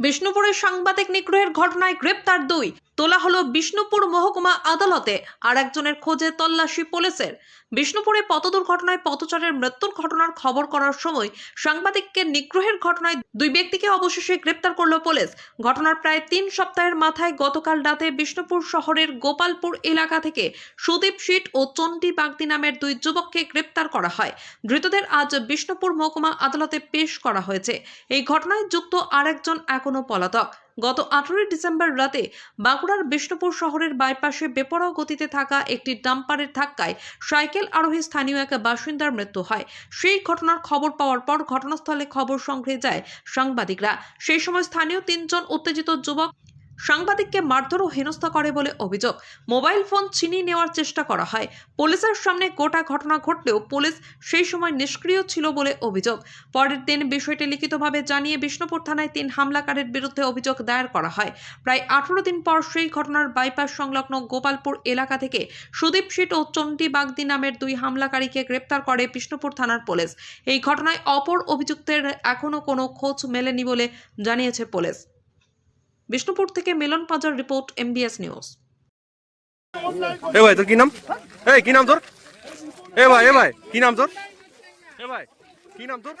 বিষ্ণুপুরের সাংবাদিক নিগ্রহের ঘটনায় গ্রেপ্তার দুই তোলা হলো বিষ্ণুপুর মহকুমা আদালতে, আর একজনের খোঁজে তল্লাশি পুলিশের। বিষ্ণুপুরে পথ দুর্ঘটনায় পথচারের মৃত্যুর ঘটনার খবর করার সময় সাংবাদিককে নিগ্রহের ঘটনায় দুই ব্যক্তিকে অবশেষে গ্রেপ্তার করল পুলিশ। ঘটনার প্রায় তিন সপ্তাহের মাথায় গতকাল রাতে বিষ্ণুপুর শহরের গোপালপুর এলাকা থেকে সুদীপ শীট ও চণ্ডী বাগদি নামের দুই যুবককে গ্রেপ্তার করা হয়। ধৃতদের আজ বিষ্ণুপুর মহকুমা আদালতে পেশ করা হয়েছে। এই ঘটনায় যুক্ত আরেকজন এখনও পলাতক। গত আঠারোই ডিসেম্বর রাতে বাঁকুড়ার বিষ্ণুপুর শহরের বাইপাসে বেপরোয়া গতিতে থাকা একটি ডাম্পারের ধাক্কায় সাইকেল আরোহী স্থানীয় এক বাসিন্দার মৃত্যু হয়। সেই ঘটনার খবর পাওয়ার পর ঘটনাস্থলে খবর সংগ্রহে যায় সাংবাদিকরা। সেই সময় স্থানীয় তিনজন উত্তেজিত যুবক সাংবাদিককে মারধর ও হেনস্থা করে বলে অভিযোগ। মোবাইল ফোন ছিনিয়ে নেওয়ার চেষ্টা করা হয়। পুলিশের সামনে গোটা ঘটনা ঘটলেও পুলিশ সেই সময় নিষ্ক্রিয় ছিল বলে অভিযোগ। পরের দিন বিষয়টি লিখিতভাবে জানিয়ে বিষ্ণুপুর থানায় তিন হামলাকারীর বিরুদ্ধে অভিযোগ দায়ের করা হয়। প্রায় আঠারো দিন পর সেই ঘটনার বাইপাস সংলগ্ন গোপালপুর এলাকা থেকে সুদীপ শীট ও চণ্ডী বাগদি নামের দুই হামলাকারীকে গ্রেপ্তার করে বিষ্ণুপুর থানার পুলিশ। এই ঘটনায় অপর অভিযুক্তের এখনও কোনো খোঁজ মেলেনি বলে জানিয়েছে পুলিশ। বিষ্ণুপুর থেকে Milan Pajar report MBS news এ ভাই তোর কি নাম? এই কি নাম তোর? এ ভাই এ ভাই কি নাম তোর? এ ভাই কি নাম তোর?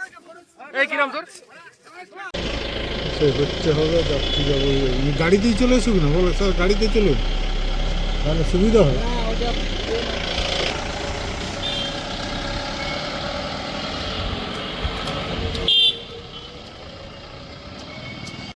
এই কি নাম তোর? সে হচ্ছে হবে যাত্রী যাব গাড়িতেই চলে আসুক না বলো স্যার গাড়িতে চলুন। তাহলে সুবিধা হয়